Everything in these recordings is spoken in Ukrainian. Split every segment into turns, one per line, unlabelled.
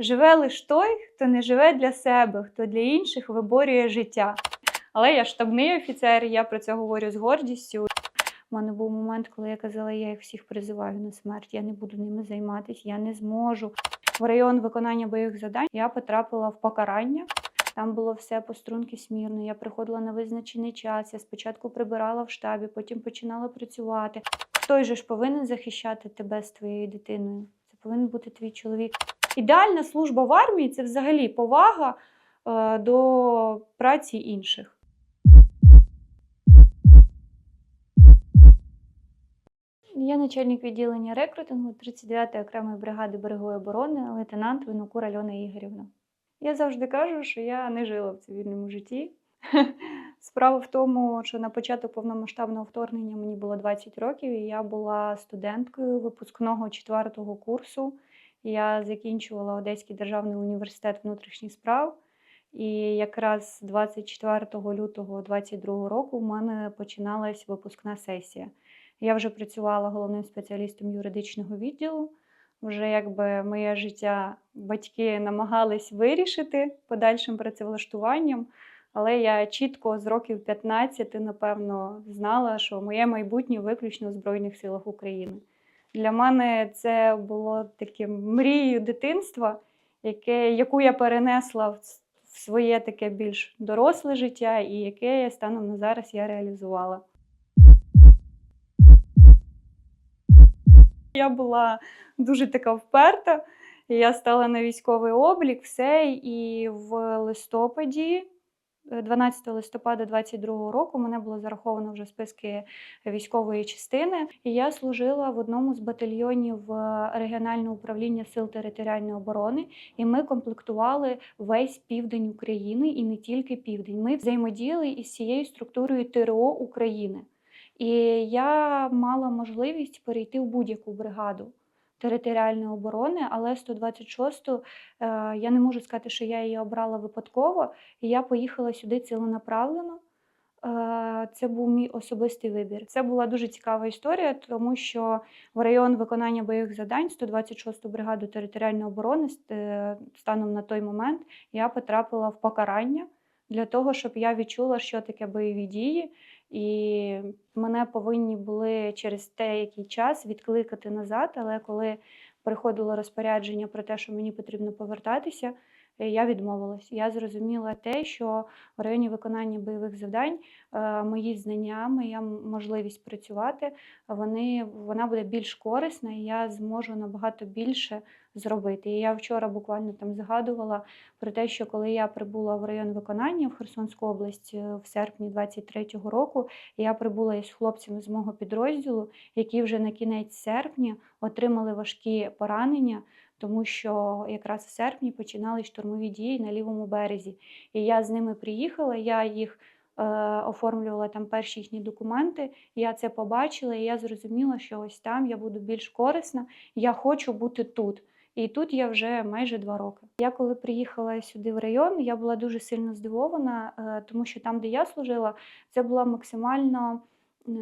Живе лише той, хто не живе для себе, хто для інших виборює життя. Але я штабний офіцер, я про це говорю з гордістю. У мене був момент, коли я казала, я їх всіх призиваю на смерть, я не буду ними займатися, я не зможу. В район виконання бойових завдань я потрапила в покарання. Там було все по струнки смірно. Я приходила на визначений час. Я спочатку прибирала в штабі, потім починала працювати. Той же ж повинен захищати тебе з твоєю дитиною. Це повинен бути твій чоловік. Ідеальна служба в армії це взагалі повага е, до праці інших. Я начальник відділення рекрутингу 39-ї окремої бригади берегової оборони, лейтенант Винокур Альона Ігорівна. Я завжди кажу, що я не жила в цивільному житті. Справа в тому, що на початок повномасштабного вторгнення мені було 20 років, і я була студенткою випускного четвертого курсу. Я закінчувала Одеський державний університет внутрішніх справ. І якраз 24 лютого 2022 року в мене починалась випускна сесія. Я вже працювала головним спеціалістом юридичного відділу. Вже якби моє життя батьки намагались вирішити подальшим працевлаштуванням, але я чітко з років 15, напевно, знала, що моє майбутнє виключно в Збройних силах України. Для мене це було таким мрією дитинства, яке, яку я перенесла в, в своє таке більш доросле життя, і яке я станом на зараз я реалізувала. Я була дуже така вперта. Я стала на військовий облік, все. І в листопаді, 12 листопада 22 року, мене було зараховано вже в списки військової частини. І я служила в одному з батальйонів е, регіонального управління сил територіальної оборони. І ми комплектували весь південь України і не тільки південь. Ми взаємодіяли із цією структурою ТРО України. І я мала можливість перейти в будь-яку бригаду територіальної оборони, але 126-ту е, я не можу сказати, що я її обрала випадково, і я поїхала сюди ціленаправлено. Е, Це був мій особистий вибір. Це була дуже цікава історія, тому що в район виконання бойових завдань 126-ту бригаду територіальної оборони е, станом на той момент я потрапила в покарання для того, щоб я відчула, що таке бойові дії, і мене повинні були через деякий час відкликати назад. Але коли приходило розпорядження про те, що мені потрібно повертатися, я відмовилась. Я зрозуміла те, що в районі виконання бойових завдань е, мої знання, моя можливість працювати, вони, вона буде більш корисна, і я зможу набагато більше зробити. І я вчора буквально там згадувала про те, що коли я прибула в район виконання в Херсонську область е, в серпні 23-го року, я прибула із хлопцями з мого підрозділу, які вже на кінець серпня отримали важкі поранення. Тому що якраз в серпні починали штурмові дії на лівому березі. І я з ними приїхала, я їх е, оформлювала там перші їхні документи. Я це побачила, і я зрозуміла, що ось там я буду більш корисна. Я хочу бути тут. І тут я вже майже два роки. Я коли приїхала сюди в район, я була дуже сильно здивована, е, тому що там, де я служила, це була максимально, е,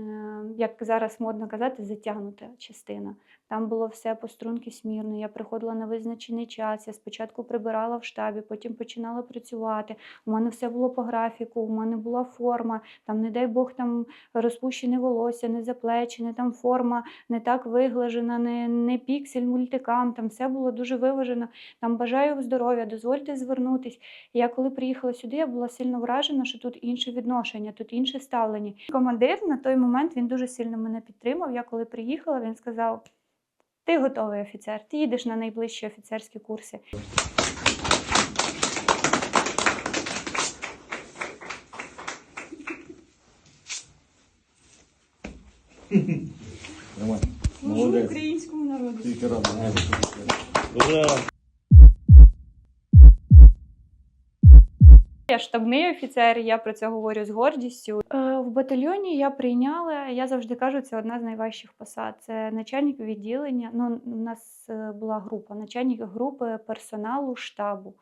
як зараз модно казати, затягнута частина. Там було все по струнки смірно. Я приходила на визначений час. Я спочатку прибирала в штабі, потім починала працювати. У мене все було по графіку, у мене була форма. Там, не дай Бог, там розпущене волосся, не заплечене, там форма не так виглажена, не, не піксель, мультикам. Там все було дуже виважено. Там бажаю здоров'я, дозвольте звернутись. Я коли приїхала сюди, я була сильно вражена, що тут інше відношення, тут інше ставлення. Командир на той момент він дуже сильно мене підтримав. Я коли приїхала, він сказав. Ти готовий офіцер, ти їдеш на найближчі офіцерські курси.
Нормально.
Служу українському народу.
Тільки рада.
Я штабний офіцер, я про це говорю з гордістю. Е, В батальйоні я прийняла, я завжди кажу, це одна з найважчих посад. Це начальник відділення. Ну, у нас е, була група, начальник групи персоналу штабу.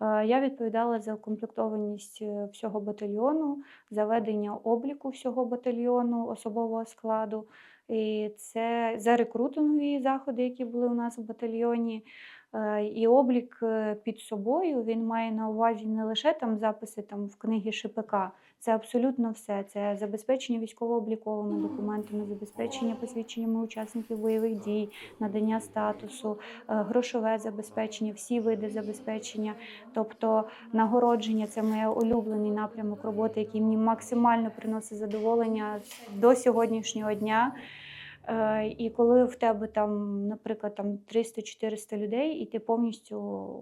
Е, Я відповідала за укомплектованість всього батальйону, за ведення обліку всього батальйону, особового складу. І це за рекрутингові заходи, які були у нас в батальйоні. Е, І облік е, під собою він має на увазі не лише там записи там в книги ШПК, це абсолютно все. Це забезпечення військово-обліковими документами, забезпечення посвідченнями учасників бойових дій, надання статусу, е, грошове забезпечення, всі види забезпечення, тобто нагородження це моє улюблений напрямок роботи, який мені максимально приносить задоволення до сьогоднішнього дня. Е, І коли в тебе там, наприклад, там 300-400 людей, і ти повністю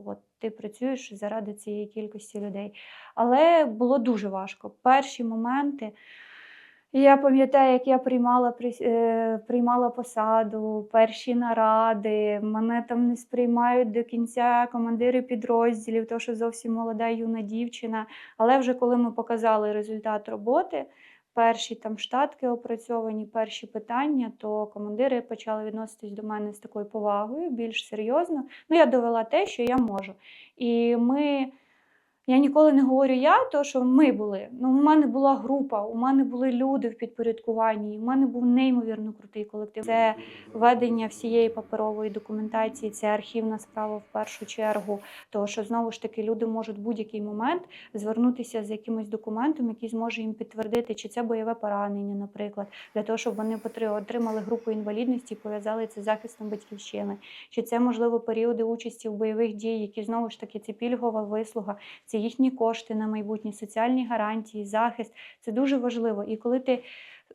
от, ти працюєш заради цієї кількості людей. Але було дуже важко. Перші моменти. Я пам'ятаю, як я приймала, е, приймала посаду, перші наради, мене там не сприймають до кінця командири підрозділів, тому що зовсім молода юна дівчина. Але вже коли ми показали результат роботи, перші там штатки опрацьовані, перші питання, то командири почали відноситись до мене з такою повагою, більш серйозно. Ну, я довела те, що я можу. І ми. Я ніколи не говорю я, то що ми були. Ну, у мене була група, у мене були люди в підпорядкуванні. У мене був неймовірно крутий колектив. Це ведення всієї паперової документації, це архівна справа в першу чергу. Тому що знову ж таки люди можуть в будь-який момент звернутися з якимось документом, який зможе їм підтвердити, чи це бойове поранення, наприклад, для того, щоб вони отримали групу інвалідності і пов'язали це з захистом батьківщини. Чи це можливо періоди участі в бойових дій, які знову ж таки це пільгова вислуга, це їхні кошти на майбутнє, соціальні гарантії, захист. Це дуже важливо. І коли ти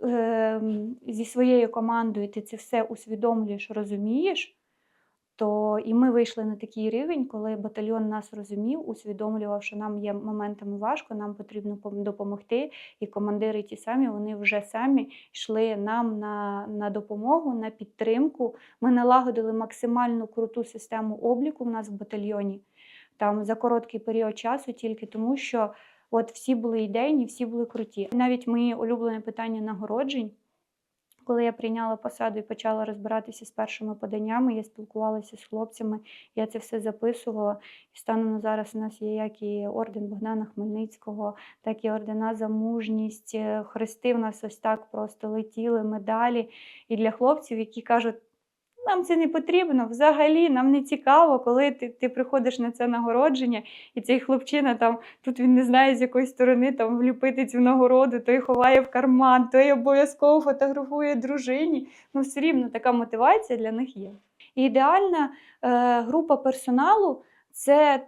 е, зі своєю командою ти це все усвідомлюєш, розумієш. То і ми вийшли на такий рівень, коли батальйон нас розумів, усвідомлював, що нам є моментами важко, нам потрібно допомогти. І командири ті самі вони вже самі йшли нам на, на допомогу, на підтримку. Ми налагодили максимально круту систему обліку в нас в батальйоні там за короткий період часу, тільки тому, що от всі були ідейні, всі були круті. Навіть мої улюблене питання нагороджень. Коли я прийняла посаду і почала розбиратися з першими поданнями, я спілкувалася з хлопцями, я це все записувала. І станом на зараз у нас є як і орден Богдана Хмельницького, так і ордена за мужність. Хрести в нас ось так просто летіли, медалі. І для хлопців, які кажуть, нам це не потрібно взагалі, нам не цікаво, коли ти, ти приходиш на це нагородження, і цей хлопчина там тут він не знає з якої сторони там вліпити цю нагороду, той ховає в карман, той обов'язково фотографує дружині. Ну, все рівно така мотивація для них є. І ідеальна е, група персоналу це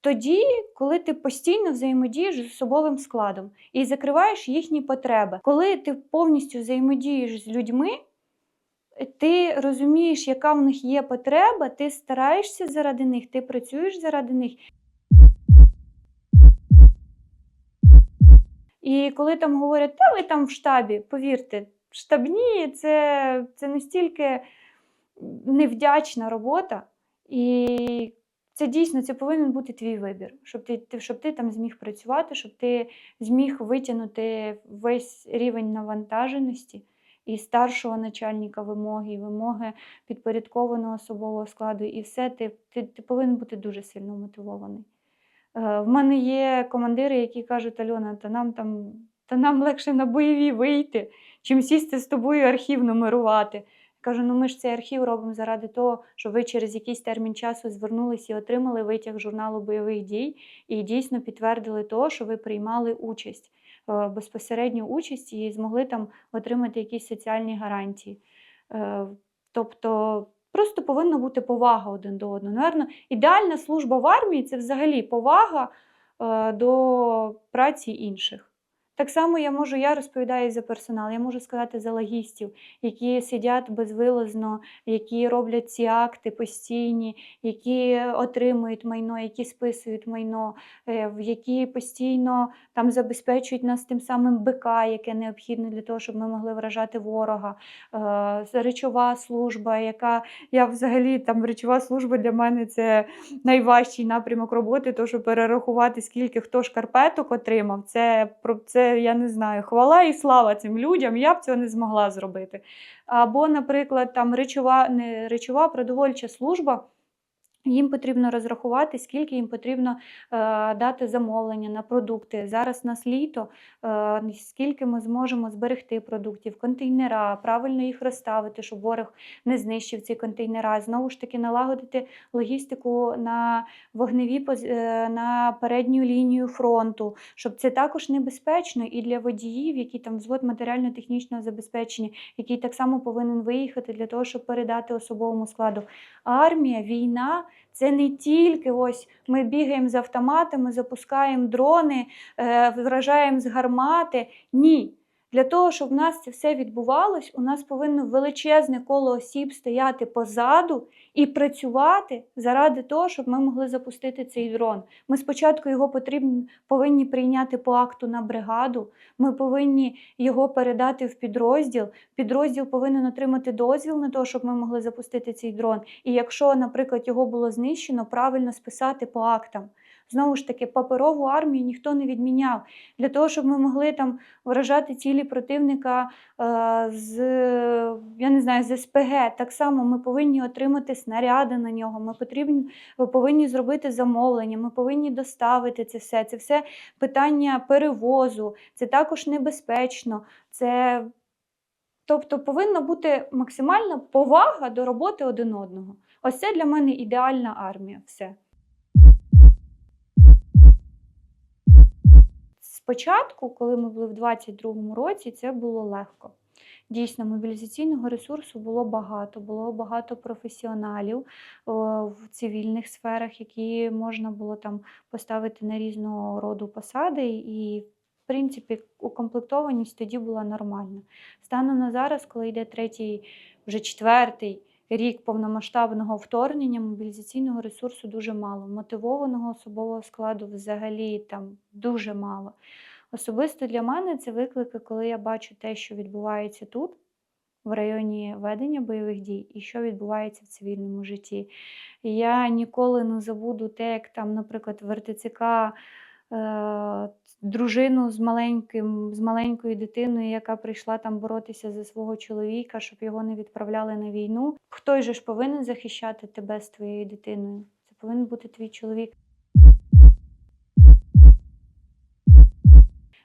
тоді, коли ти постійно взаємодієш з особовим складом і закриваєш їхні потреби. Коли ти повністю взаємодієш з людьми, ти розумієш, яка в них є потреба, ти стараєшся заради них, ти працюєш заради них. І коли там говорять, та ви там в штабі, повірте, штабні це, це настільки невдячна робота, і це дійсно це повинен бути твій вибір, щоб ти, щоб ти там зміг працювати, щоб ти зміг витягнути весь рівень навантаженості і старшого начальника вимоги, і вимоги підпорядкованого особового складу, і все ти, ти, ти повинен бути дуже сильно мотивований. Е, В мене є командири, які кажуть, Альона, та нам там та нам легше на бойові вийти, чим сісти з тобою архів нумерувати. Кажу, ну ми ж цей архів робимо заради того, щоб ви через якийсь термін часу звернулися і отримали витяг журналу бойових дій і дійсно підтвердили того, що ви приймали участь, безпосередню участь і змогли там отримати якісь соціальні гарантії. Е, Тобто просто повинна бути повага один до одного. Наверно, ідеальна служба в армії це взагалі повага е, до праці інших. Так само я можу, я розповідаю за персонал, я можу сказати за логістів, які сидять безвилазно, які роблять ці акти постійні, які отримують майно, які списують майно, е, які постійно там забезпечують нас тим самим БК, яке необхідне для того, щоб ми могли вражати ворога. Е, Речова служба, яка я взагалі там речова служба для мене це найважчий напрямок роботи, то що перерахувати, скільки хто шкарпеток отримав, це про це я не знаю. Хвала і слава цим людям. Я б цього не змогла зробити. Або, наприклад, там речова, не речова, продовольча служба. Їм потрібно розрахувати, скільки їм потрібно е, дати замовлення на продукти. Зараз нас літо, е, скільки ми зможемо зберегти продуктів, контейнера, правильно їх розставити, щоб ворог не знищив ці контейнера. Знову ж таки, налагодити логістику на вогневі е, на передню лінію фронту, щоб це також небезпечно і для водіїв, які там взвод матеріально-технічного забезпечення, який так само повинен виїхати для того, щоб передати особовому складу. Армія, війна це не тільки ось ми бігаємо з автоматами, запускаємо дрони, е, вражаємо з гармати. Ні. Для того, щоб в нас це все відбувалось, у нас повинно величезне коло осіб стояти позаду і працювати заради того, щоб ми могли запустити цей дрон. Ми спочатку його потрібно, повинні прийняти по акту на бригаду, ми повинні його передати в підрозділ. Підрозділ повинен отримати дозвіл на те, щоб ми могли запустити цей дрон. І якщо, наприклад, його було знищено, правильно списати по актам. Знову ж таки, паперову армію ніхто не відміняв. Для того, щоб ми могли там вражати цілі противника е, з, я не знаю, з СПГ. Так само ми повинні отримати снаряди на нього. Ми потрібні, повинні зробити замовлення, ми повинні доставити це все. Це все питання перевозу, це також небезпечно. Це Тобто повинна бути максимальна повага до роботи один одного. Ось це для мене ідеальна армія. Все. Спочатку, коли ми були в 22-му році, це було легко. Дійсно, мобілізаційного ресурсу було багато, було багато професіоналів в цивільних сферах, які можна було там поставити на різного роду посади, і, в принципі, укомплектованість тоді була нормальна. Станом на зараз, коли йде третій, вже четвертий рік повномасштабного вторгнення, мобілізаційного ресурсу дуже мало. Мотивованого особового складу взагалі там дуже мало. Особисто для мене це виклики, коли я бачу те, що відбувається тут, в районі ведення бойових дій, і що відбувається в цивільному житті. Я ніколи не забуду те, як там, наприклад, в е, дружину з маленьким, з маленькою дитиною, яка прийшла там боротися за свого чоловіка, щоб його не відправляли на війну. Хто ж повинен захищати тебе з твоєю дитиною? Це повинен бути твій чоловік.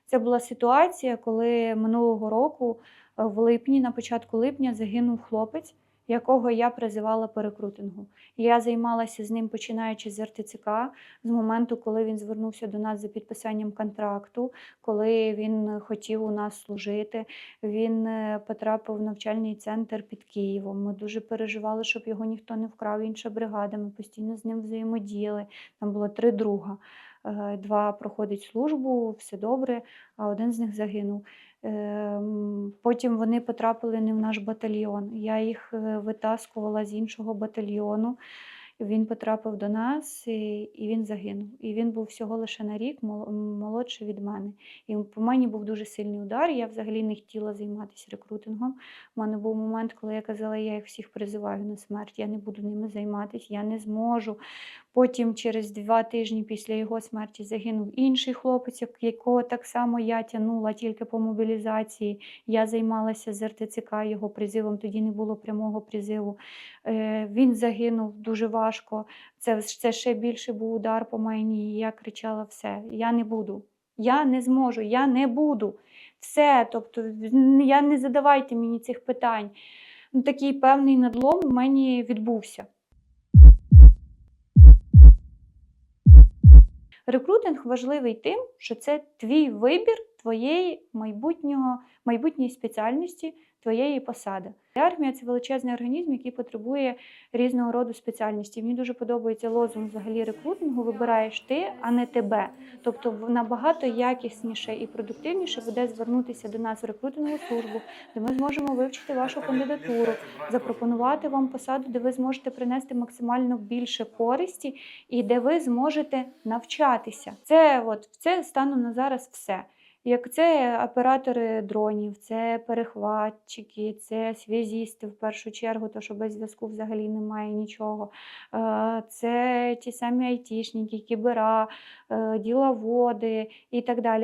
Це була ситуація, коли минулого року, е, в липні, на початку липня, загинув хлопець, якого я призивала по рекрутингу. Я займалася з ним, починаючи з РТЦК, з моменту, коли він звернувся до нас за підписанням контракту, коли він хотів у нас служити. Він е, потрапив в навчальний центр під Києвом. Ми дуже переживали, щоб його ніхто не вкрав. Інша бригада. Ми постійно з ним взаємодіяли. Там було три друга. Е, Два проходять службу, все добре, а один з них загинув. Ем, Потім вони потрапили не в наш батальйон. Я їх е, витаскувала з іншого батальйону. Він потрапив до нас і, і він загинув. І він був всього лише на рік молодший від мене. І по мені був дуже сильний удар. Я взагалі не хотіла займатися рекрутингом. У мене був момент, коли я казала, я їх всіх призиваю на смерть, я не буду ними займатися, я не зможу. Потім, через два тижні після його смерті, загинув інший хлопець, якого так само я тягнула тільки по мобілізації. Я займалася з РТЦК його призивом, тоді не було прямого призиву. Е, Він загинув дуже важко. Це, це ще більше був удар по мені. І я кричала: все, я не буду. Я не зможу, я не буду. Все, тобто, я не задавайте мені цих питань. Ну, такий певний надлом у мені відбувся. Рекрутинг важливий тим, що це твій вибір твоєї майбутньої спеціальності, твоєї посади. Армія це величезний організм, який потребує різного роду спеціальності. Мені дуже подобається лозунг взагалі рекрутингу Вибираєш ти, а не тебе. Тобто набагато якісніше і продуктивніше буде звернутися до нас в рекрутингову службу, де ми зможемо вивчити вашу кандидатуру, запропонувати вам посаду, де ви зможете принести максимально більше користі і де ви зможете навчатися. Це от це станом на зараз все. Як це оператори дронів, це перехватчики, це связісти в першу чергу, то що без зв'язку взагалі немає нічого. Е, Це ті самі айтішники, кібера, е, діловоди і так далі.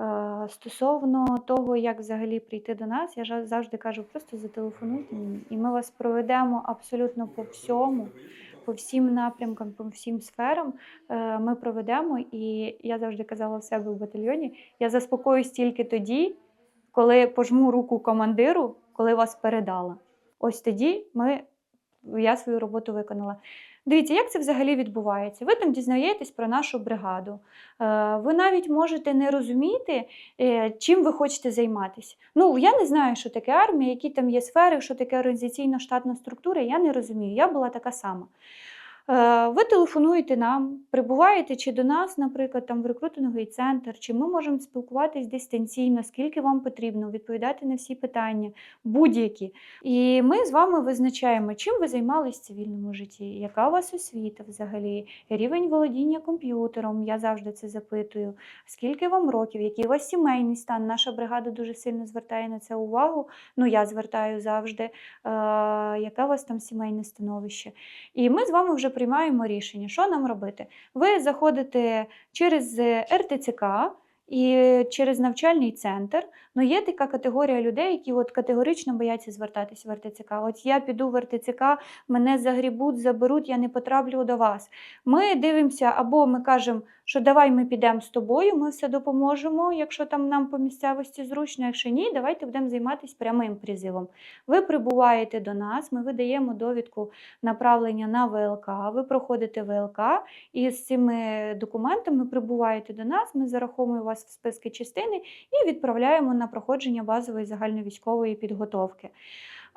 Е, Стосовно того, як взагалі прийти до нас, я завжди кажу, просто зателефонуйте мені, і ми вас проведемо абсолютно по всьому, по всім напрямкам, по всім сферам. Е, Ми проведемо, і я завжди казала в себе в батальйоні, я заспокоюсь тільки тоді, коли пожму руку командиру, коли вас передала. Ось тоді ми, я свою роботу виконала. Дивіться, як це взагалі відбувається? Ви там дізнаєтесь про нашу бригаду. Е, Ви навіть можете не розуміти, е, чим ви хочете займатися. Ну, я не знаю, що таке армія, які там є сфери, що таке організаційно штатна структура, я не розумію. Я була така сама. Е, Ви телефонуєте нам, прибуваєте чи до нас, наприклад, там в рекрутинговий центр, чи ми можемо спілкуватись дистанційно, скільки вам потрібно, відповідати на всі питання, будь-які. І ми з вами визначаємо, чим ви займались в цивільному житті, яка у вас освіта взагалі, рівень володіння комп'ютером. Я завжди це запитую. Скільки вам років, який у вас сімейний стан? Наша бригада дуже сильно звертає на це увагу. Ну, я звертаю завжди, е, яке у вас там сімейне становище. І ми з вами вже приймаємо рішення, що нам робити. Ви заходите через е, РТЦК і через навчальний центр. Ну, є така категорія людей, які от категорично бояться звертатися в РТЦК. От я піду в РТЦК, мене загрібуть, заберуть, я не потраплю до вас. Ми дивимося, або ми кажемо, що давай ми підемо з тобою, ми все допоможемо, якщо там нам по місцевості зручно, якщо ні, давайте будемо займатися прямим призивом. Ви прибуваєте до нас, ми видаємо довідку направлення на ВЛК, ви проходите ВЛК, і з цими документами прибуваєте до нас, ми зараховуємо вас в списки частини і відправляємо на проходження базової загальновійськової підготовки.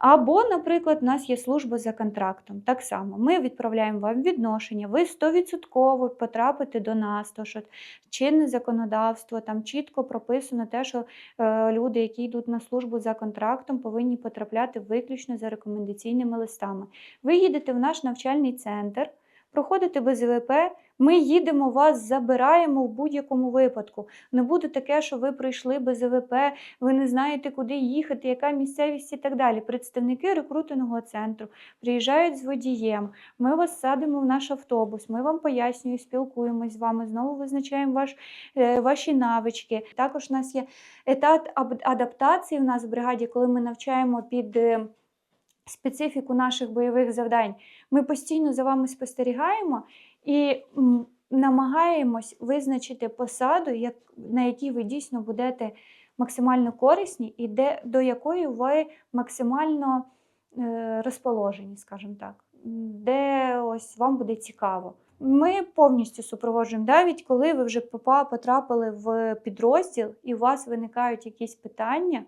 Або, наприклад, у нас є служба за контрактом. Так само ми відправляємо вам відношення, ви 100% потрапите до нас, то що чинне законодавство, там чітко прописано те, що е, люди, які йдуть на службу за контрактом, повинні потрапляти виключно за рекомендаційними листами. Ви їдете в наш навчальний центр, проходите БЗВП, ми їдемо вас, забираємо в будь-якому випадку. Не буде таке, що ви прийшли БЗВП, ви не знаєте, куди їхати, яка місцевість і так далі. Представники рекрутингового центру приїжджають з водієм. Ми вас садимо в наш автобус, ми вам пояснюємо, спілкуємось з вами, знову визначаємо ваш, е, ваші навички. Також у нас є етап адаптації в нас в бригаді, коли ми навчаємо під. Специфіку наших бойових завдань. Ми постійно за вами спостерігаємо і намагаємось визначити посаду, як, на якій ви дійсно будете максимально корисні і де, до якої ви максимально е, розположені, скажімо так, де ось вам буде цікаво. Ми повністю супроводжуємо, навіть коли ви вже потрапили в підрозділ і у вас виникають якісь питання.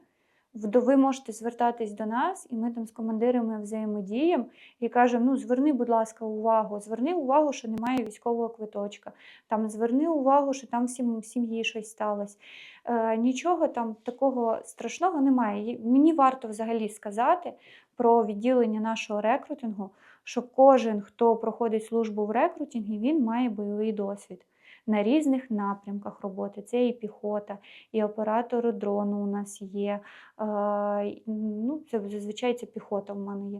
Ви можете звертатись до нас, і ми там з командирами взаємодіємо і кажемо: ну зверни, будь ласка, увагу, зверни увагу, що немає військового квиточка. Там зверни увагу, що там в сім'ї щось сталося. Е, нічого там такого страшного немає. Мені варто взагалі сказати про відділення нашого рекрутингу, що кожен, хто проходить службу в рекрутингі, він має бойовий досвід. На різних напрямках роботи. Це і піхота, і оператор дрону у нас є. Ну, це зазвичай це піхота в мене є.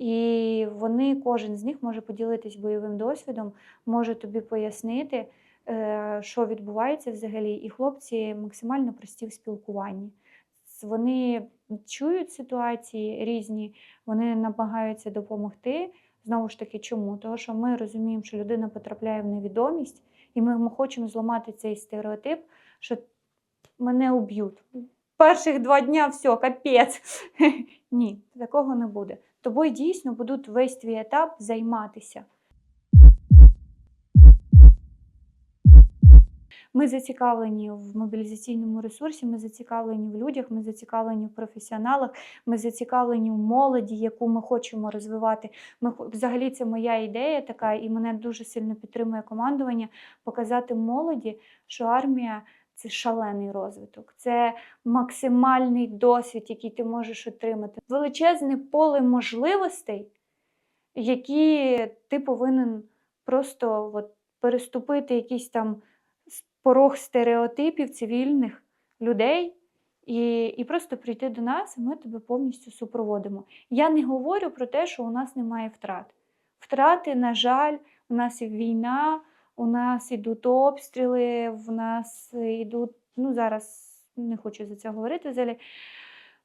І вони, кожен з них може поділитись бойовим досвідом, може тобі пояснити, е, що відбувається взагалі. І хлопці максимально прості в спілкуванні. Вони чують ситуації різні, вони намагаються допомогти. Знову ж таки, чому? Тому що ми розуміємо, що людина потрапляє в невідомість, і ми, хочемо зламати цей стереотип, що мене уб'ють. Перших два дня все, капець. Ні, такого не буде. Тобою дійсно будуть весь твій етап займатися. Ми зацікавлені в мобілізаційному ресурсі, ми зацікавлені в людях, ми зацікавлені в професіоналах, ми зацікавлені в молоді, яку ми хочемо розвивати. Ми взагалі це моя ідея така, і мене дуже сильно підтримує командування показати молоді, що армія це шалений розвиток, це максимальний досвід, який ти можеш отримати. Величезне поле можливостей, які ти повинен просто от, переступити якийсь там порог стереотипів цивільних людей. І, і просто прийти до нас, і ми тебе повністю супроводимо. Я не говорю про те, що у нас немає втрат. Втрати, на жаль, у нас і війна, у нас ідуть обстріли, в нас йдуть, ну зараз не хочу за це говорити взагалі.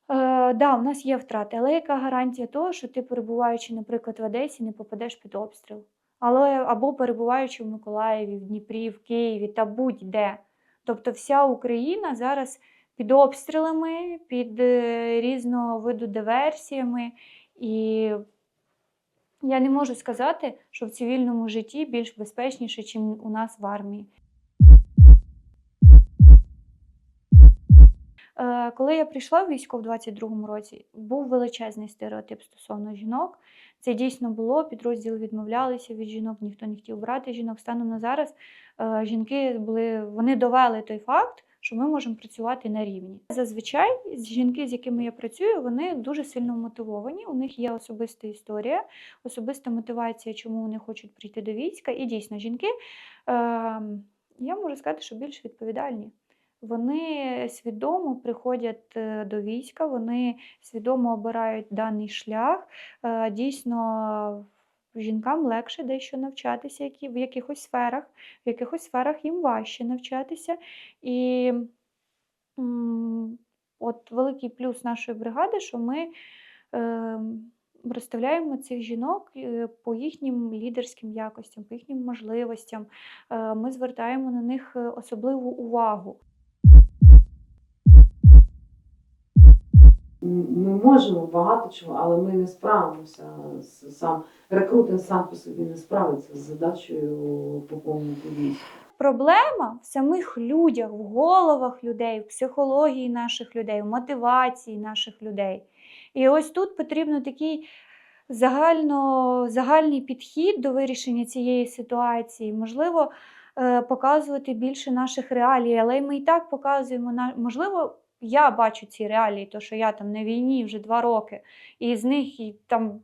Е, да, у нас є втрати, але яка гарантія того, що ти, перебуваючи, наприклад, в Одесі, не попадеш під обстріл? Але, або перебуваючи в Миколаєві, в Дніпрі, в Києві та будь-де. Тобто вся Україна зараз під обстрілами, під е, різного виду диверсіями. І я не можу сказати, що в цивільному житті більш безпечніше, ніж у нас в армії. Е, Коли я прийшла в військо в 22-му році, був величезний стереотип стосовно жінок. Це дійсно було. Підрозділи відмовлялися від жінок, ніхто не хотів брати жінок. Станом на зараз е, жінки були, вони довели той факт, що ми можемо працювати на рівні. Зазвичай жінки, з якими я працюю, вони дуже сильно мотивовані. У них є особиста історія, особиста мотивація, чому вони хочуть прийти до війська. І дійсно, жінки, е, я можу сказати, що більш відповідальні. Вони свідомо приходять е, до війська, вони свідомо обирають даний шлях. Е, Дійсно, жінкам легше дещо навчатися які- в якихось сферах, в якихось сферах їм важче навчатися. І от великий плюс нашої бригади, що ми е, розставляємо цих жінок по їхнім лідерським якостям, по їхнім можливостям. Ми звертаємо на них особливу увагу.
Ми можемо багато чого, але ми не справимося. Сам рекрутинг сам по собі не справиться з задачею поповнити військ.
Проблема в самих людях, в головах людей, в психології наших людей, в мотивації наших людей. І ось тут потрібно такий загально, загальний підхід до вирішення цієї ситуації. Можливо, е, показувати більше наших реалій, але ми і так показуємо можливо. Я бачу ці реалії, то що я там на війні вже два роки, і з них і там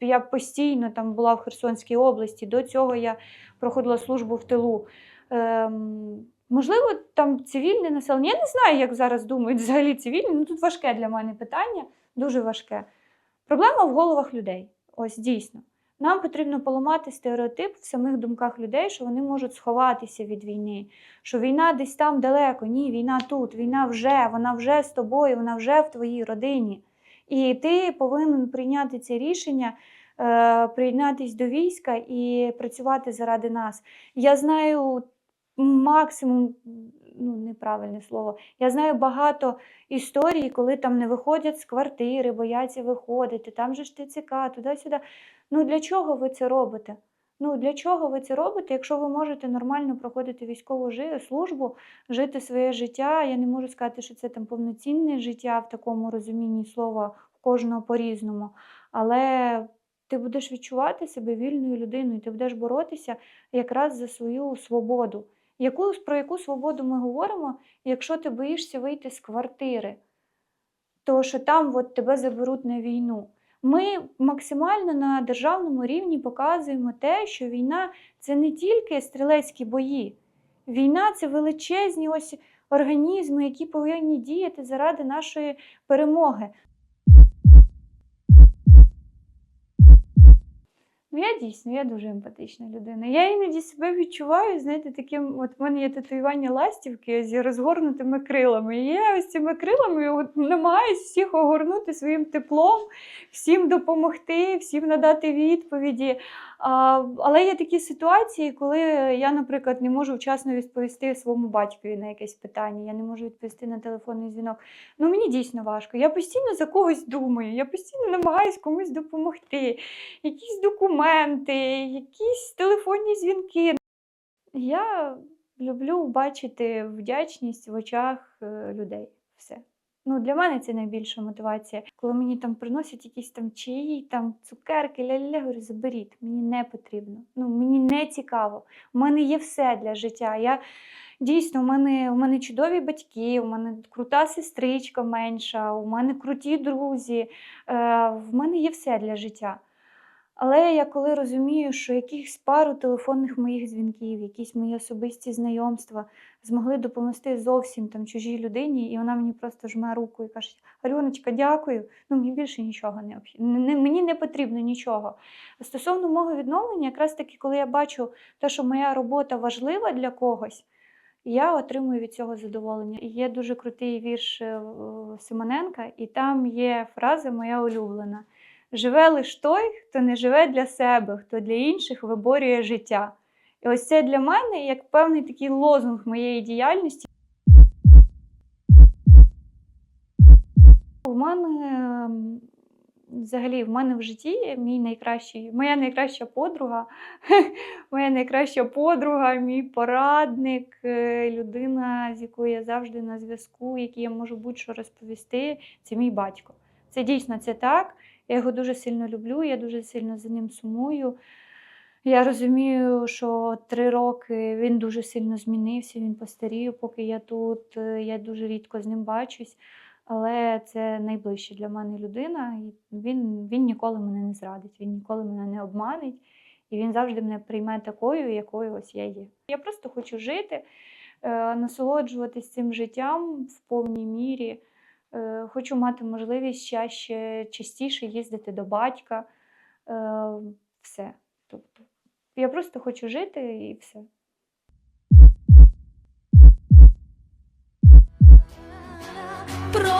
я постійно там була в Херсонській області. До цього я проходила службу в тилу. Ем, можливо, там цивільне населення. Я не знаю, як зараз думають взагалі цивільні. Ну тут важке для мене питання, дуже важке. Проблема в головах людей. Ось дійсно. Нам потрібно поламати стереотип в самих думках людей, що вони можуть сховатися від війни, що війна десь там далеко. Ні, війна тут, війна вже, вона вже з тобою, вона вже в твоїй родині. І ти повинен прийняти це рішення, е, приєднатись до війська і працювати заради нас. Я знаю максимум, ну неправильне слово. Я знаю багато історій, коли там не виходять з квартири, бояться виходити, там же ж ТЦК, туди-сюди. Ну для чого ви це робите? Ну для чого ви це робите, якщо ви можете нормально проходити військову службу, жити своє життя? Я не можу сказати, що це там повноцінне життя в такому розумінні слова в кожного по-різному. Але ти будеш відчувати себе вільною людиною, ти будеш боротися якраз за свою свободу. Яку, про яку свободу ми говоримо, якщо ти боїшся вийти з квартири, то що там от тебе заберуть на війну. Ми максимально на державному рівні показуємо те, що війна це не тільки стрілецькі бої. Війна це величезні ось організми, які повинні діяти заради нашої перемоги. Ну, я дійсно, я дуже емпатична людина. Я іноді себе відчуваю, знаєте, таким, от в мене є татуювання ластівки з розгорнутими крилами. І я ось цими крилами от, намагаюся всіх огорнути своїм теплом, всім допомогти, всім надати відповіді. Але є такі ситуації, коли я, наприклад, не можу вчасно відповісти своєму батькові на якесь питання, я не можу відповісти на телефонний дзвінок. Ну мені дійсно важко. Я постійно за когось думаю, я постійно намагаюся комусь допомогти якісь документи, якісь телефонні дзвінки. Я люблю бачити вдячність в очах е, людей. Все. Ну, для мене це найбільша мотивація. Коли мені там приносять якісь там чаї, там цукерки, ля-ля-ля, говорю, заберіть, мені не потрібно. Ну, мені не цікаво. У мене є все для життя. Я дійсно, у мене, у мене чудові батьки, у мене крута сестричка менша, у мене круті друзі. Е, в мене є все для життя. Але я коли розумію, що якихось пару телефонних моїх дзвінків, якісь мої особисті знайомства змогли допомогти зовсім там чужій людині, і вона мені просто жме руку і каже: Альоночка, дякую. Ну мені більше нічого не обхідне. мені не потрібно нічого. Стосовно мого відновлення, якраз таки, коли я бачу те, що моя робота важлива для когось, Я отримую від цього задоволення. Є дуже крутий вірш е, Симоненка, і там є фраза моя улюблена: Живе лиш той, хто не живе для себе, хто для інших виборює життя. І ось це для мене як певний такий лозунг моєї діяльності. У мене ем, взагалі в мене в житті мій найкращий, моя найкраща подруга, моя найкраща подруга, мій порадник, е, людина, з якою я завжди на зв'язку, якій я можу будь-що розповісти, це мій батько. Це дійсно це так. Я його дуже сильно люблю, я дуже сильно за ним сумую. Я розумію, що три роки він дуже сильно змінився, він постарів, поки я тут. е, Я дуже рідко з ним бачусь, але це найближча для мене людина. І він, він ніколи мене не зрадить, він ніколи мене не обманить, і він завжди мене прийме такою, якою ось я є. Я просто хочу жити, е, насолоджуватись цим життям в повній мірі. Е, Хочу мати можливість чаще, частіше їздити до батька. Е, Все. Тобто, я просто хочу жити і все.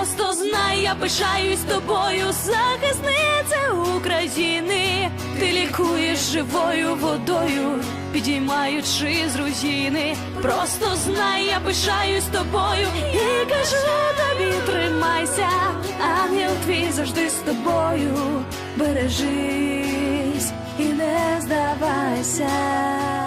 Просто знай, я пишаюсь тобою, захисниця України. Ти лікуєш живою водою, підіймаючи з руїни. Просто знай, я пишаюсь тобою і кажу тобі, тримайся, ангел твій завжди з тобою. Бережись і не здавайся.